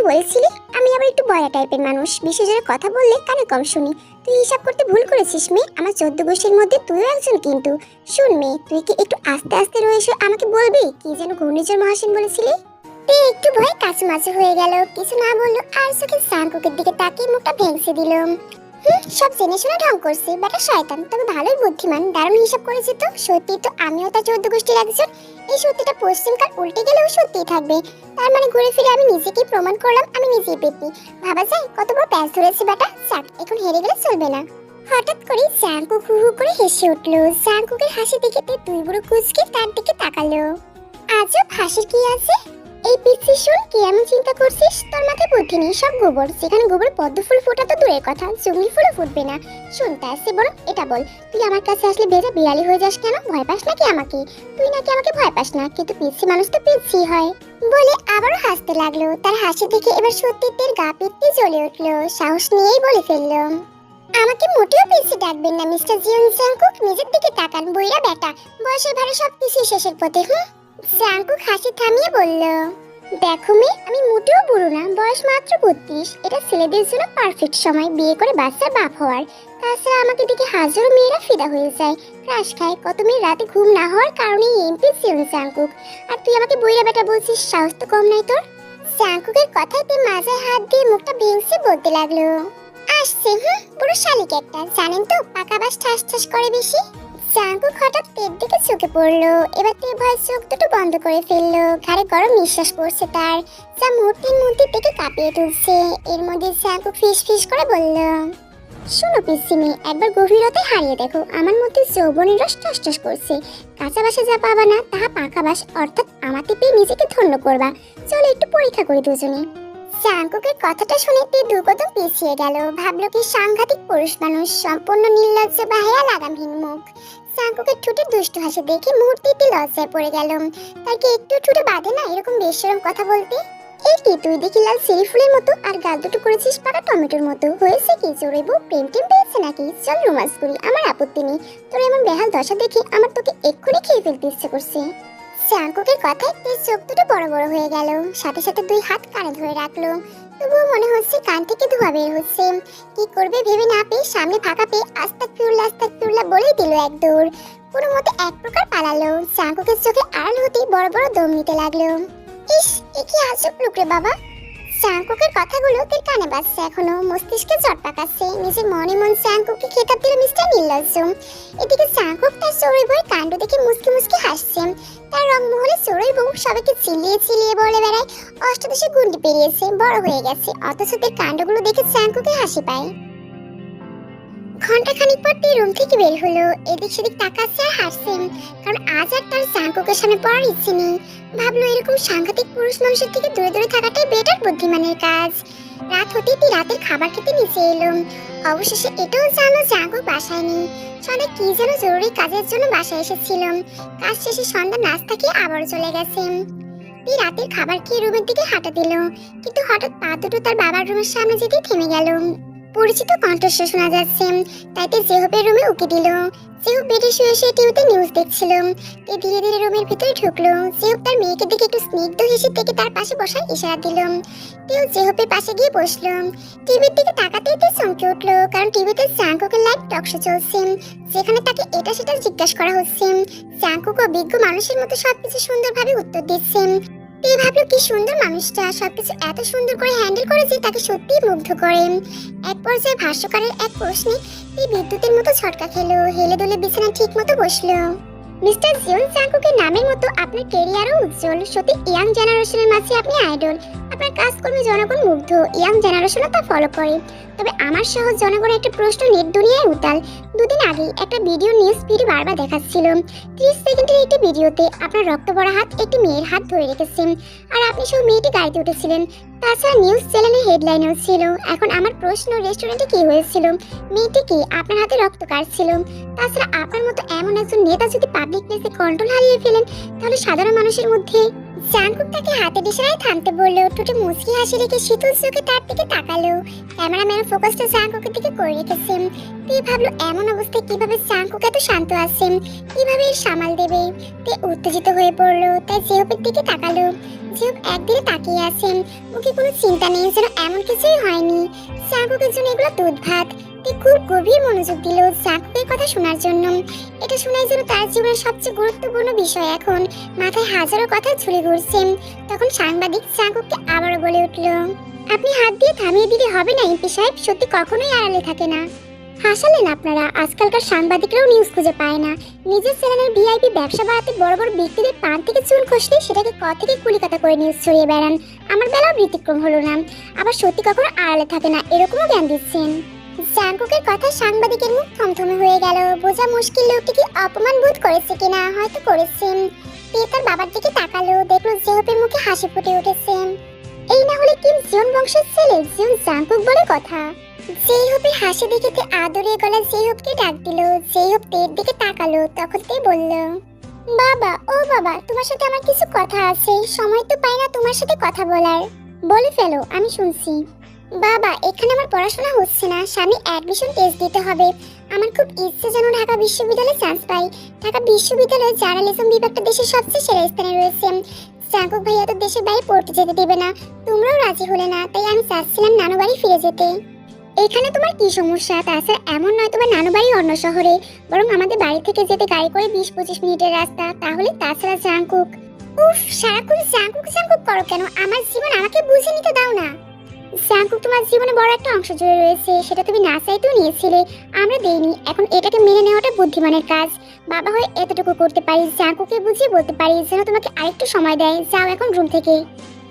সময় বলেছিলি? আমি আবার একটু বয়া টাইপের মানুষ। বেশি জোরে কথা বললে কানে কম শুনি। তুই হিসাব করতে ভুল করেছিস, মেয়ে। আমার চোদ্দ গোষ্ঠীর মধ্যে তুইও একজন কিন্তু। শুন, মেয়ে, তুই কি একটু আস্তে আস্তে রয়েছে, আমাকে বলবি? কি যেন ঘূর্ণিঝড় মহাসিন বলেছিলি? একটু কাছে মাঝে হয়ে গেল। কিছু না বলল, আর চোখে দিকে তাকিয়ে মুখটা ভেঙছে দিল। সব জেনে শুনে ঢং করছে। বেটা শয়তান, তবে ভালোই বুদ্ধিমান, দারুণ হিসাব করেছে তো। সত্যি তো, আমিও তার চোদ্দ গোষ্ঠীর একজন। এই সত্যিটা পশ্চিমকাল উল্টে গেলেও সত্যিই থাকবে। তার মানে ঘুরে ফিরে আমি নিজেকেই প্রমাণ করলাম, আমি নিজেই পেপি ভাবা যায়, কত বড় প্যাঁচ ধরেছি বাটা। যাক, এখন হেরে গেলে চলবে না। হঠাৎ করে জাঙ্কুক হু হু করে হেসে উঠল। জাঙ্কুকের হাসি দেখে দুই বুড়ো কুচকে তার দিকে তাকালো। আজব হাসির কি আছে? এই পিচ্ছি শুন কি এমন চিন্তা করছিস? তোর মাথায় বুদ্ধি নেই, সব গোবর। যেখানে গোবর, পদ্ম ফুল ফোটা তো দূরের কথা জঙ্গলি ফুলও ফুটবে না। শুন তা সে বরং এটা বল, তুই আমার কাছে আসলে বেজা বিড়ালি হয়ে যাস কেন? ভয় পাস নাকি আমাকে? তুই নাকি আমাকে ভয় পাস না, কিন্তু পিচ্ছি মানুষ তো পিচ্ছি হয়। বলে আবারও হাসতে লাগল, তার হাসি দেখে এবার সত্যিত্বের গা পিত্তি জ্বলে উঠল, সাহস নিয়েই বলে ফেলল, আমাকে মোটেও পিসি ডাকবেন না, মিস্টার জিয়ন জাংকুক নিজের দিকে তাকান, বইরা বেটা বয়সের ভারে সব কিছুই শেষের পথে, হুম? জাংকুক হাসি থামিয়ে বলল, দেখো মেয়ে, আমি মোটেও বুড়ো না, বয়স মাত্র বত্রিশ। এটা ছেলেদের জন্য পারফেক্ট সময়, বিয়ে করে বাচ্চার বাপ হওয়ার। তাছাড়া আমাকে দেখে হাজারো মেয়েরা ফিদা হয়ে যায়। ক্রাশ খায়, কত মেয়ে রাতে ঘুম না হওয়ার কারণে এমপি জিয়ন জাংকুক আর তুই আমাকে বইরা বেটা বলছিস, সাহস তো কম নাই তোর? জাংকুকের কথায় তুই মাথায় হাত দিয়ে মুখটা ভেঙছে বলতে লাগল, আসছে, হুম পুরো শালিক একটা। জানেন তো, পাকা বাস ঠাস ঠাস করে বেশি? জাঙ্কুক হঠাৎ পেট দিকে চোখে পড়ল। এবার তে ভয় চোখ দুটো বন্ধ করে ফেলল। ঘাড়ে গরম নিঃশ্বাস পড়ছে তার, যা মুহূর্তের মধ্যে থেকে কাঁপিয়ে তুলছে। এর মধ্যে জাঙ্কুক ফিস ফিস করে বলল, শোনো পিসিমি, একবার গভীরতায় হারিয়ে দেখো। আমার মধ্যে যৌবনের রস টস করছে। কাঁচা বাসে যা পাবা না, তাহা পাকা বাস। অর্থাৎ আমাতে পেয়ে নিজেকে ধন্য করবা। চলো একটু পরীক্ষা করি দুজনে। জাঙ্কুকের কথাটা শুনে তে দু কদম পিছিয়ে গেল। ভাবলো কি সাংঘাতিক পুরুষ মানুষ, সম্পূর্ণ নির্লজ্জ বাহিয়া লাগামহীন মুখ। জাঙ্কুকের ঠুটে দুষ্টু হাসি দেখে মুহূর্তেতে লজ্জায় পড়ে গেল। তার কি একটু ঠুটে বাঁধে না এরকম বেশরম কথা বলতে? এই কি তুই দেখি লাল সিরি ফুলের মতো আর গাল দুটো করেছিস পাকা টমেটোর মতো? হয়েছে কি? জোরে বউ প্রেম টেম পেয়েছে নাকি? চল রোমান্স করি, আমার আপত্তি নেই। তোর এমন বেহাল দশা দেখে আমার তোকে এক্ষুনি খেয়ে ফেলতে ইচ্ছে করছে। জাঙ্কুকের কথায় তের চোখ দুটো বড় বড় হয়ে গেল। সাথে সাথে দুই হাত কানে ধরে রাখল। তবুও মনে হচ্ছে কান থেকে ধোয়া বের হচ্ছে। কি করবে ভেবে না পেয়ে সামনে ফাঁকা পেয়ে আস্তাক ফিরুল্লা আস্তাক ফিরুল্লা বলেই দিল এক দৌড়। কোনো মতে এক প্রকার পালালো। চাকুকের চোখে আড়াল হতেই বড় বড় দম নিতে লাগল। ইস, এ কি আজব রে বাবা। জাঙ্কুকের কথাগুলো তের কানে বাজছে এখনও। মস্তিষ্কে চট পাকাচ্ছে। নিজের মনে মন জাঙ্কুককে খেতাব দিল মিস্টার নির্লজ্জ এদিকে চাঙ্কুক তার চোরের বউয়ের কাণ্ড দেখে মুসকি মুসকি হাসছে। তার রং রংমহলে চোরের বউ সবাইকে চিলিয়ে চিলিয়ে বলে বেড়ায়, অষ্টাদশে গুন্ডি পেরিয়েছে, বড় হয়ে গেছে। অথচ তার কাণ্ডগুলো দেখে চাঙ্কুকে হাসি পায়। ঘণ্টা খানিক পর তে রুম থেকে বের হলো। এদিক সেদিক তাকাচ্ছে আর হাসছে। কারণ আজ আর তার জাঙ্কুকের সামনে পড়ার ইচ্ছে নেই। ভাবলো এরকম সাংঘাতিক পুরুষ মানুষের থেকে দূরে দূরে থাকাটাই বেটার বুদ্ধিমানের কাজ। রাত হতেই তে রাতের খাবার খেতে নিচে এলো। অবশেষে এটাও জানো জাঙ্কুক বাসায় নেই। সন্ধ্যা কি যেন জরুরি কাজের জন্য বাসায় এসেছিল। কাজ শেষে সন্ধ্যা নাস্তা খেয়ে আবার চলে গেছে। তি রাতের খাবার খেয়ে রুমের দিকে হাঁটা দিল। কিন্তু হঠাৎ পা দুটো তার বাবার রুমের সামনে যেতে থেমে গেল। পরিচিত কণ্ঠস্বর শোনা যাচ্ছে। তাইতে জেহবের রুমে উকি দিল। জেহব বেডে শুয়ে শুয়ে টিভিতে নিউজ দেখছিল। তে ধীরে ধীরে রুমের ভিতরে ঢুকলো। জেহব তার মেয়েকে দেখে একটু স্নিগ্ধ হেসে থেকে তার পাশে বসার ইশারা দিল। তেও জেহবের পাশে গিয়ে বসল। টিভির দিকে তাকাতেই তে চমকে উঠল, কারণ টিভিতে জাঙ্কুকের লাইভ টক শো চলছে। যেখানে তাকে এটা সেটা জিজ্ঞাসা করা হচ্ছে। জাঙ্কুক বিজ্ঞ মানুষের মতো সবকিছু সুন্দরভাবে উত্তর দিচ্ছে। তে ভাবলো কি সুন্দর মানুষটা, সবকিছু এত সুন্দর করে হ্যান্ডেল করে যে তাকে সত্যিই মুগ্ধ করে। এক পর্যায়ে ভাষ্যকারের এক প্রশ্নে তে বিদ্যুতের মতো ছটকা খেলো, হেলে দুলে বিছানা ঠিক মতো বসল। মিস্টার জিওন চাঙ্কুকের নামের মতো আপনার কেরিয়ারও উজ্জ্বল, সত্যি ইয়াং জেনারেশনের মাঝে আপনি আইডল আপনার কাজকর্মে জনগণ মুগ্ধ ইয়াং জেনারেশনও তা ফলো করে। তবে আমার সহ জনগণের একটা প্রশ্ন নেট দুনিয়ায় উতাল। দুদিন আগে একটা ভিডিও নিউজ ফিড বারবার দেখাচ্ছিল। ত্রিশ সেকেন্ডের একটি ভিডিওতে আপনার রক্ত ভরা হাত একটি মেয়ের হাত ধরে রেখেছেন আর আপনি সব মেয়েটি গাড়িতে উঠেছিলেন। তাছাড়া নিউজ চ্যানেলে হেডলাইনও ছিল। এখন আমার প্রশ্ন রেস্টুরেন্টে কি হয়েছিল? মেয়েটি কি আপনার হাতে রক্ত কাটছিল? তাছাড়া আপনার মতো এমন একজন নেতা যদি পাবলিক প্লেসে কন্ট্রোল হারিয়ে ফেলেন, তাহলে সাধারণ মানুষের মধ্যে জাঙ্কুক তাকে হাতের ইশারায় থামতে বলল, ঠোঁটে মুচকি হাসি রেখে শীতল চোখে তার দিকে তাকালো। ক্যামেরাম্যান ফোকাসটা জাঙ্কুকের দিকে করে রেখেছে। তে ভাবলো, এমন অবস্থায় কীভাবে জাঙ্কুক এত শান্ত আছে? কীভাবে সামাল দেবে? তে উত্তেজিত হয়ে পড়ল, তাই জেহপের দিকে তাকালো। জেহপ একদিকে তাকিয়ে আছেন মুখে কোনো চিন্তা নেই যেন এমন কিছুই হয়নি। জাঙ্কুকের জন্য এগুলো দুধ ভাত। তে খুব গভীর মনোযোগ দিল জাঙ্কুকের কথা শোনার জন্য। এটা শোনাই যেন তার জীবনের সবচেয়ে গুরুত্বপূর্ণ বিষয় এখন। মাথায় হাজারো কথা ঝুলে ঘুরছে। তখন সাংবাদিক জাঙ্কুককে আবারও বলে উঠল, আপনি হাত দিয়ে থামিয়ে দিলে হবে না, এমপি সাহেব? সত্যি কখনোই আড়ালে থাকে না। হাসালেন আপনারা, আজকালকার সাংবাদিকরাও নিউজ খুঁজে পায় না। নিজের চ্যানেলের ভিআইপি ব্যবসা বাড়াতে বড় বড় ব্যক্তিদের পান থেকে চুল খসলে সেটাকে ক থেকে কুলিকাতা করে নিউজ ছড়িয়ে বেড়ান। আমার বেলাও ব্যতিক্রম হলো না। আবার সত্যি কখনো আড়ালে থাকে না, এরকমও জ্ঞান দিচ্ছেন। জাঙ্কুকের কথা সাংবাদিকের মুখ থমথমে হয়ে গেল। বোঝা মুশকিল লোকটি কি অপমান বোধ করেছে কিনা? হয়তো করেছেন তে তার বাবার দিকে তাকালো, দেখল জেহপের মুখে হাসি ফুটে উঠেছে। এই না হলে কিম জিয়ন বংশের ছেলে, জিয়ন জাঙ্কুক বলে কথা। জেহপের হাসি দেখে তে আদরে গলা জেহপকে ডাক দিল। জেহপ তের দিকে তাকালো, তখন তে বলল, বাবা, ও বাবা, তোমার সাথে আমার কিছু কথা আছে। সময় তো পাই না তোমার সাথে কথা বলার। বলে ফেলো, আমি শুনছি। বাবা, এখানে আমার পড়াশোনা হচ্ছে না। সামনে অ্যাডমিশন টেস্ট দিতে হবে। আমার খুব ইচ্ছে যেন ঢাকা বিশ্ববিদ্যালয়ে চান্স পাই। ঢাকা বিশ্ববিদ্যালয়ে জার্নালিজম বিভাগটা দেশের সবচেয়ে সেরা স্থানে রয়েছে। জাঙ্কুক ভাইয়া তো দেশের বাইরে পড়তে যেতে দেবে না। তোমরাও রাজি হলে না, তাই আমি চাচ্ছিলাম নানু বাড়ি ফিরে যেতে। এখানে তোমার কি সমস্যা? তাছাড়া এমন নয় তোমার নানু বাড়ি অন্য শহরে। বরং আমাদের বাড়ি থেকে যেতে গাড়ি করে বিশ পঁচিশ মিনিটের রাস্তা। তাহলে তাছাড়া জাঙ্কুক। উফ, সারাক্ষণ জাঙ্কুক জাঙ্কুক করো কেন? আমার জীবন আমাকে বুঝে নিতে দাও না। জাঙ্কুক তোমার জীবনে বড় একটা অংশ জুড়ে রয়েছে, সেটা তুমি না চাইতেও নিয়েছিলে। আমরা দেইনি, এখন এটাকে মেনে নেওয়াটা বুদ্ধিমানের কাজ। বাবা হয়ে এতটুকু করতে পারি জাঙ্কুকে বুঝিয়ে বলতে পারি, যেন তোমাকে আরেকটু সময় দেয়। যাও এখন রুম থেকে।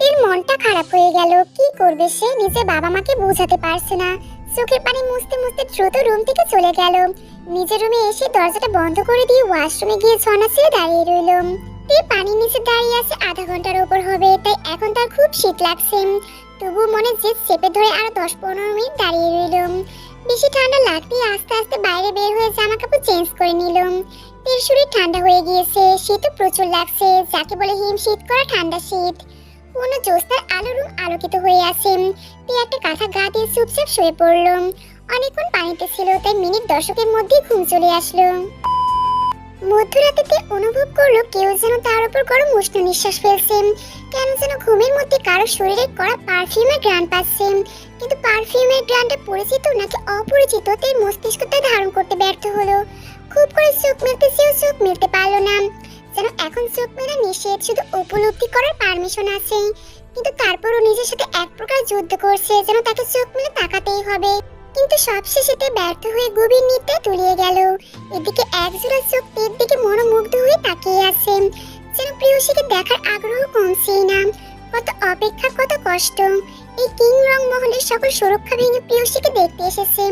এর মনটা খারাপ হয়ে গেল, কি করবে সে নিজের বাবা মাকে বোঝাতে পারছে না। চোখের পানি মুছতে মুছতে দ্রুত রুম থেকে চলে গেল। নিজের রুমে এসে দরজাটা বন্ধ করে দিয়ে ওয়াশরুমে গিয়ে ছনা ছেড়ে দাঁড়িয়ে রইল। পানির নিচে দাঁড়িয়ে আছে আধা ঘণ্টার উপর হবে, তাই এখন তার খুব শীত লাগছে। তবু মনে জেদ চেপে ধরে আরও দশ পনেরো মিনিট দাঁড়িয়ে রইল বেশি ঠান্ডা লাগতেই আস্তে আস্তে বাইরে বের হয়ে জামা কাপড় চেঞ্জ করে নিলাম। তের শরীর ঠান্ডা হয়ে গিয়েছে শীতও প্রচুর লাগছে, যাকে বলে হিম শীত করা ঠান্ডা শীত। কোনো জ্যোৎস্নার আলো রুম আলোকিত হয়ে আছে, তে একটা কাঁথা গা দিয়ে চুপচাপ শুয়ে পড়ল অনেকক্ষণ পানিতে ছিল, তাই মিনিট দশকের মধ্যেই ঘুম চলে আসলো। মধ্যরাতেতে অনুভব করল কেউ যেন তার উপর গরম উষ্ণ নিঃশ্বাস ফেলছে। কেন যেন ঘুমের মধ্যে কারও শরীরে করা পারফিউমের গ্রান পাচ্ছে। কিন্তু পারফিউমের গ্রানটা পরিচিত নাকি অপরিচিত তাই মস্তিষ্ক তা ধারণ করতে ব্যর্থ হলো। খুব করে চোখ মেলতে চেয়েও চোখ মেলতে পারল না। যেন এখন চোখ মেলা নিষেধ, শুধু উপলব্ধি করার পারমিশন আছে। কিন্তু তারপরও নিজের সাথে এক প্রকার যুদ্ধ করছে, যেন তাকে চোখ মেলে তাকাতেই হবে। কিন্তু সবশেষেতে ব্যর্থ হয়ে গভীর নিতে তুলিয়ে গেল। এদিকে একজোড়া চোখ তের দিকে মনোমুগ্ধ হয়ে তাকিয়ে আছে। যেন প্রিয়সীকে দেখার আগ্রহ কমছেই না। কত অপেক্ষা, কত কষ্ট। এই কিং রং মহলের সকল সুরক্ষা ভেঙে প্রিয়সীকে দেখতে এসেছে।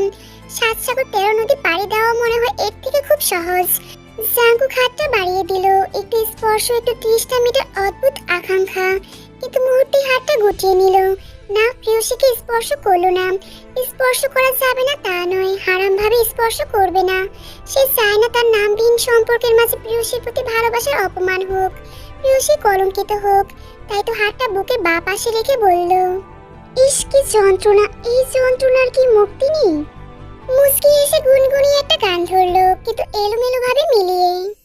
সাত সাগর তেরো নদী পাড়ি দেওয়া মনে হয় এর থেকে খুব সহজ। জাঙ্কু হাতটা বাড়িয়ে দিল। একটু স্পর্শ, একটু ত্রিশটা মিটার অদ্ভুত আকাঙ্ক্ষা। কিন্তু মুহূর্তে হাতটা গুটিয়ে নিল। না প্রিয়সীকে স্পর্শ করল না। স্পর্শ করা যাবে না তা নয় হারাম ভাবে স্পর্শ করবে না। সে চায় না তার নামবিহীন সম্পর্কের মাঝে প্রিয়সীর প্রতি ভালোবাসার অপমান হোক। প্রিয়সী কলঙ্কিত হোক, তাই তো হাতটা বুকে বা পাশে রেখে বলল, ইস কি যন্ত্রণা, এই যন্ত্রণার কি মুক্তি নেই? মুস্কি এসে গুনগুনিয়ে একটা গান ধরলো, কিন্তু এলোমেলো ভাবে মিলিয়ে